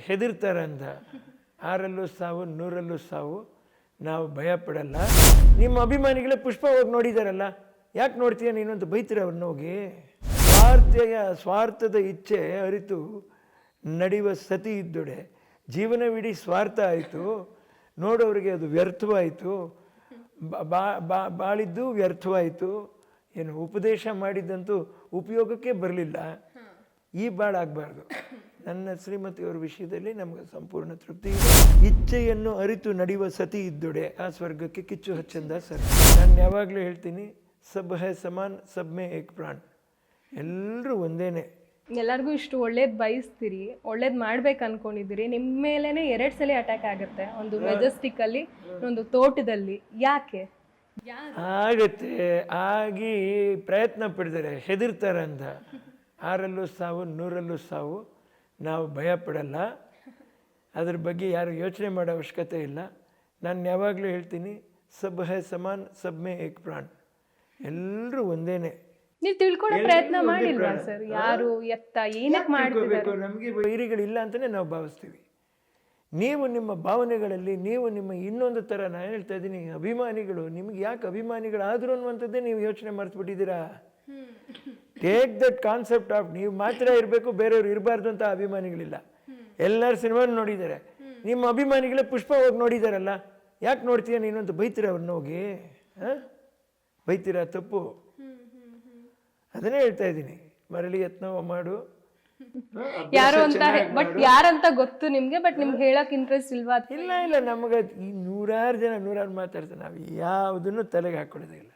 ಹೆದರ್ತಾರಂತ. ಆರಲ್ಲೂ ಸಾವು, ನೂರಲ್ಲೂ ಸಾವು. ನಾವು ಭಯ ಪಡಲ್ಲ ನಿಮ್ಮ ಅಭಿಮಾನಿಗಳೇ ಪುಷ್ಪ ಹೋಗಿ ನೋಡಿದಾರಲ್ಲ. ಯಾಕೆ ನೋಡ್ತೀಯ ನೀನು ಅಂತ ಬೈತೀರ ಅವ್ರನ್ನ ಹೋಗಿ. ಸ್ವಾರ್ಥೆಯ, ಸ್ವಾರ್ಥದ ಇಚ್ಛೆ ಅರಿತು ನಡೆಯುವ ಸತಿ ಇದ್ದೊಡೆ. ಜೀವನವಿಡೀ ಸ್ವಾರ್ಥ ಆಯಿತು. ನೋಡೋರಿಗೆ ಅದು ವ್ಯರ್ಥವಾಯಿತು. ಬಾಳಿದ್ದು ವ್ಯರ್ಥವಾಯಿತು. ಏನು ಉಪದೇಶ ಮಾಡಿದ್ದಂತೂ ಉಪಯೋಗಕ್ಕೆ ಬರಲಿಲ್ಲ. ಈ ಬಾಳಾಗಬಾರ್ದು. ನನ್ನ ಶ್ರೀಮತಿಯವರ ವಿಷಯದಲ್ಲಿ ನಮಗೆ ಸಂಪೂರ್ಣ ತೃಪ್ತಿ ಇದೆ. ಇಚ್ಛೆಯನ್ನು ಅರಿತು ನಡೆಯುವ ಸತಿ ಇದ್ದೊಡೆ. ಆ ಸ್ವರ್ಗಕ್ಕೆ ಕಿಚ್ಚು ಹಚ್ಚಂದ ಸರ್. ನಾನು ಯಾವಾಗಲೂ ಹೇಳ್ತೀನಿ ಸಬ್ ಹೈ ಸಮಾನ್ ಸಬ್ ಮೇ ಏಕ್ ಪ್ರಾಣ್. ಎಲ್ಲರೂ ಒಂದೇನೆ. ಎಲ್ಲರಿಗೂ ಇಷ್ಟು ಒಳ್ಳೇದು ಬಯಸ್ತೀರಿ ಒಳ್ಳೇದು ಮಾಡ್ಬೇಕು ಅನ್ಕೊಂಡಿದ್ದೀರಿ ನಿಮ್ಮ ಮೇಲೇ ಎರಡು ಸಲ ಅಟ್ಯಾಕ್ ಆಗುತ್ತೆ ಒಂದು ಮೆಜೆಸ್ಟಿಕ್ ಅಲ್ಲಿ ಒಂದು ತೋಟದಲ್ಲಿ. ಯಾಕೆ? ಆಗತ್ತೆ. ಆಗಿ ಪ್ರಯತ್ನ ಪಡ್ತಾರೆ ಅಂತ ಆರಲ್ಲೂ ಸಾವು ನೂರಲ್ಲೂ ಸಾವು. ನಾವು ಭಯ ಪಡಲ್ಲ ಅದ್ರ ಬಗ್ಗೆ ಯಾರು ಯೋಚನೆ ಮಾಡೋ ಅವಶ್ಯಕತೆ ಇಲ್ಲ. ನಾನು ಯಾವಾಗಲೂ ಹೇಳ್ತೀನಿ ಸಬ್ ಹೈ ಸಮಾನ್ ಸಬ್ ಮೇ ಏಕ್ ಪ್ರಾಣ್. ಎಲ್ಲರೂ ಒಂದೇನೆ. ನೀವು ತಿಳ್ಕೊಳ್ಳೋ ಪ್ರಯತ್ನ ಮಾಡಿಲ್ವಾ ಸರ್? ಯಾರು ಎತ್ತ ಏನಕ್ಕೆ ಮಾಡ್ತಿದ್ದಾರೆ ನಮಗೆ ವೈರಿಗಳಿಲ್ಲ ಅಂತಲೇ ನಾವು ಭಾವಿಸ್ತೀವಿ. ನೀವು ನಿಮ್ಮ ಭಾವನೆಗಳಲ್ಲಿ ನೀವು ನಿಮ್ಮ ಇನ್ನೊಂದು ಥರ ನಾನು ಹೇಳ್ತಾ ಇದ್ದೀನಿ ಅಭಿಮಾನಿಗಳು ನಿಮ್ಗೆ ಯಾಕೆ ಅಭಿಮಾನಿಗಳಾದರು ಅನ್ನುವಂಥದ್ದೇ ನೀವು ಯೋಚನೆ ಮರ್ತ್ಬಿಟ್ಟಿದ್ದೀರಾ ಟೇಕ್ ದಟ್ ಕಾನ್ಸೆಪ್ಟ್ ಆಫ್ ನೀವು ಮಾತ್ರ ಇರಬೇಕು ಬೇರೆಯವ್ರು ಇರಬಾರ್ದು ಅಂತ ಅಭಿಮಾನಿಗಳಿಲ್ಲ. ಎಲ್ಲರೂ ಸಿನಿಮಾ ನೋಡಿದ್ದಾರೆ. ನಿಮ್ಮ ಅಭಿಮಾನಿಗಳೇ ಪುಷ್ಪ ಹೋಗಿ ನೋಡಿದಾರಲ್ಲ ಯಾಕೆ ನೋಡ್ತೀಯ ನೀನು ಅಂತ ಬೈತೀರ ಅವ್ರನ್ನ ಹೋಗಿ? ಹಾಂ? ಬೈತೀರಾ ತಪ್ಪು? ಅದನ್ನೇ ಹೇಳ್ತಾ ಇದ್ದೀನಿ. ಮರಳಿ ಯತ್ನವ ಮಾಡು. ಯಾರು ಅಂತ ಬಟ್ ಯಾರಂತ ಗೊತ್ತು ನಿಮ್ಗೆ ಬಟ್ ನಿಮ್ಗೆ ಹೇಳಕ್ ಇಂಟ್ರೆಸ್ಟ್ ಇಲ್ವಾ? ಇಲ್ಲ ಇಲ್ಲ ನಮಗೆ ಈ ನೂರಾರು ಜನ ನೂರಾರು ಮಾತಾಡ್ತಾರೆ. ನಾವು ಯಾವುದನ್ನು ತಲೆಗೆ ಹಾಕೊಳ್ಳೋದೇ ಇಲ್ಲ.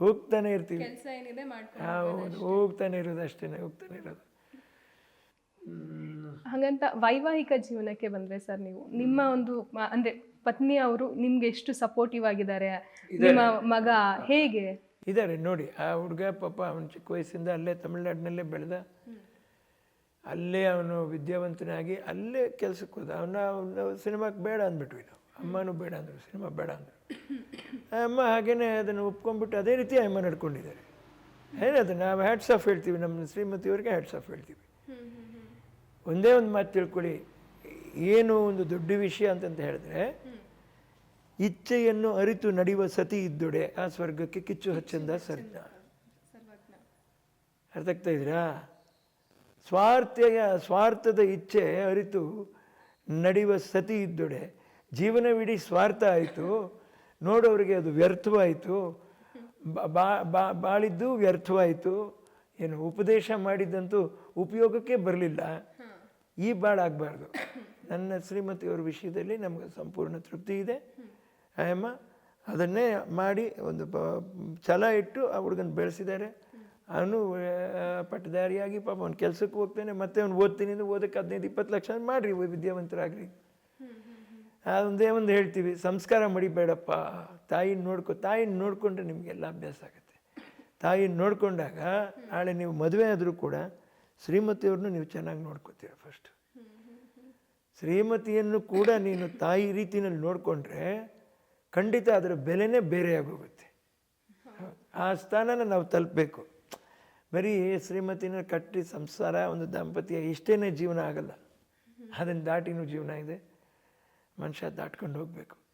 ಹೋಗ್ತಾನೆ ಇರ್ತೀವಿ. ಕೆಲಸ ಏನಿದೆ ಮಾಡ್ಕೊಂಡು ಹೌದು ಹೋಗ್ತಾನೆ ಇರೋದು ಅಷ್ಟೇ ಹೋಗ್ತಾನೆ ಇರೋದು. ಹಾಗಂತ ವೈವಾಹಿಕ ಜೀವನಕ್ಕೆ ಬಂದ್ರೆ ಸರ್ ನೀವು ನಿಮ್ಮ ಒಂದು ಅಂದ್ರೆ ಪತ್ನಿ ಅವರು ನಿಮ್ಗೆ ಎಷ್ಟು ಸಪೋರ್ಟಿವ್ ಆಗಿದ್ದಾರೆ? ನಿಮ್ಮ ಮಗ ಹೇಗೆ? ಇದ್ದಾರೆ ನೋಡಿ ಆ ಹುಡುಗ ಪಾಪ ಅವನ ಚಿಕ್ಕ ವಯಸ್ಸಿಂದ ಅಲ್ಲೇ ತಮಿಳ್ನಾಡಿನಲ್ಲೇ ಬೆಳೆದ. ಅಲ್ಲೇ ಅವನು ವಿದ್ಯಾವಂತನಾಗಿ ಅಲ್ಲೇ ಕೆಲಸಕ್ಕೆ ಹೋದ. ಅವನ ಅವನು ಸಿನಿಮಾಕ್ಕೆ ಬೇಡ ಅಂದ್ಬಿಟ್ವಿ ನಾವು ಅಮ್ಮನೂ ಬೇಡ ಅಂದರು, ಸಿನಿಮಾ ಬೇಡ ಅಂದರು. ಅಮ್ಮ ಹಾಗೇನೆ ಅದನ್ನು ಒಪ್ಕೊಂಡ್ಬಿಟ್ಟು ಅದೇ ರೀತಿ ಅಮ್ಮ ನಡ್ಕೊಂಡಿದ್ದಾರೆ. ಏನದು ನಾವು ಹ್ಯಾಟ್ಸ್ ಆಫ್ ಹೇಳ್ತೀವಿ, ನಮ್ಮ ಶ್ರೀಮತಿಯವ್ರಿಗೆ ಹ್ಯಾಟ್ಸ್ ಆಫ್ ಹೇಳ್ತೀವಿ. ಒಂದೇ ಒಂದು ಮಾತು ತಿಳ್ಕೊಳ್ಳಿ, ಏನು ಒಂದು ದೊಡ್ಡ ವಿಷಯ ಅಂತಂತ ಹೇಳಿದ್ರೆ, ಇಚ್ಛೆಯನ್ನು ಅರಿತು ನಡೆಯುವ ಸತಿ ಇದ್ದೊಡೆ ಆ ಸ್ವರ್ಗಕ್ಕೆ ಕಿಚ್ಚು ಹಚ್ಚಂದ ಅರ್ಥ ಆಗ್ತಾ ಇದ್ದೀರಾ? ಸ್ವಾರ್ಥೆಯ, ಸ್ವಾರ್ಥದ ಇಚ್ಛೆ ಅರಿತು ನಡೆಯುವ ಸತಿ ಇದ್ದೊಡೆ ಜೀವನವಿಡೀ ಸ್ವಾರ್ಥ ಆಯಿತು. ನೋಡೋರಿಗೆ ಅದು ವ್ಯರ್ಥವಾಯಿತು. ಬಾ- ಬಾ- ಬಾ- ಬಾಳಿದ್ದು ವ್ಯರ್ಥವಾಯಿತು. ಏನು ಉಪದೇಶ ಮಾಡಿದ್ದಂತೂ ಉಪಯೋಗಕ್ಕೆ ಬರಲಿಲ್ಲ. ಈ ಬಾಳಾಗಬಾರ್ದು ನನ್ನ ಶ್ರೀಮತಿಯವರ ವಿಷಯದಲ್ಲಿ ನಮಗೆ ಸಂಪೂರ್ಣ ತೃಪ್ತಿ ಇದೆ. ಆಯಮ್ಮ ಅದನ್ನೇ ಮಾಡಿ ಒಂದು ಛಲ ಇಟ್ಟು ಆ ಹುಡುಗನ ಬೆಳೆಸಿದ್ದಾರೆ ಅವನು ಪಟ್ಟದಾರಿಯಾಗಿ ಪಾಪ ಅವ್ನು ಕೆಲಸಕ್ಕೆ ಹೋಗ್ತಾನೆ ಮತ್ತೆ ಅವ್ನು ಓದ್ತೀನಿ ಅಂದ್ರೆ ಓದಕ್ಕೆ ಹದಿನೈದು ಇಪ್ಪತ್ತು ಲಕ್ಷ ಮಾಡಿರಿ ವಿದ್ಯಾವಂತರಾಗ್ರಿ. ಅದೊಂದೇ ಒಂದು ಹೇಳ್ತೀವಿ, ಸಂಸ್ಕಾರ ಮಡಿಬೇಡಪ್ಪ. ತಾಯಿನ ನೋಡ್ಕೊ, ತಾಯಿನ ನೋಡಿಕೊಂಡ್ರೆ ನಿಮಗೆಲ್ಲ ಅಭ್ಯಾಸ ಆಗುತ್ತೆ. ತಾಯಿನ ನೋಡಿಕೊಂಡಾಗ ನಾಳೆ ನೀವು ಮದುವೆ ಆದರೂ ಕೂಡ ಶ್ರೀಮತಿಯವ್ರನ್ನೂ ನೀವು ಚೆನ್ನಾಗಿ ನೋಡ್ಕೋತೀರ ಫಸ್ಟ್ ಶ್ರೀಮತಿಯನ್ನು ಕೂಡ ನೀನು ತಾಯಿ ರೀತಿಯಲ್ಲಿ ನೋಡಿಕೊಂಡ್ರೆ ಖಂಡಿತ ಅದರ ಬೆಲೆನೇ ಬೇರೆಯಾಗೋಗುತ್ತೆ ಆ ಸ್ಥಾನನ ನಾವು ತಲುಪಬೇಕು. ಬರೀ ಶ್ರೀಮತಿನ ಕಟ್ಟಿ ಸಂಸಾರ, ಒಂದು ದಾಂಪತ್ಯ ಇಷ್ಟೇನೇ ಜೀವನ ಆಗಲ್ಲ. ಅದನ್ನು ದಾಟಿನೂ ಜೀವನ ಇದೆ ಮನುಷ್ಯ ದಾಟ್ಕೊಂಡು ಹೋಗಬೇಕು.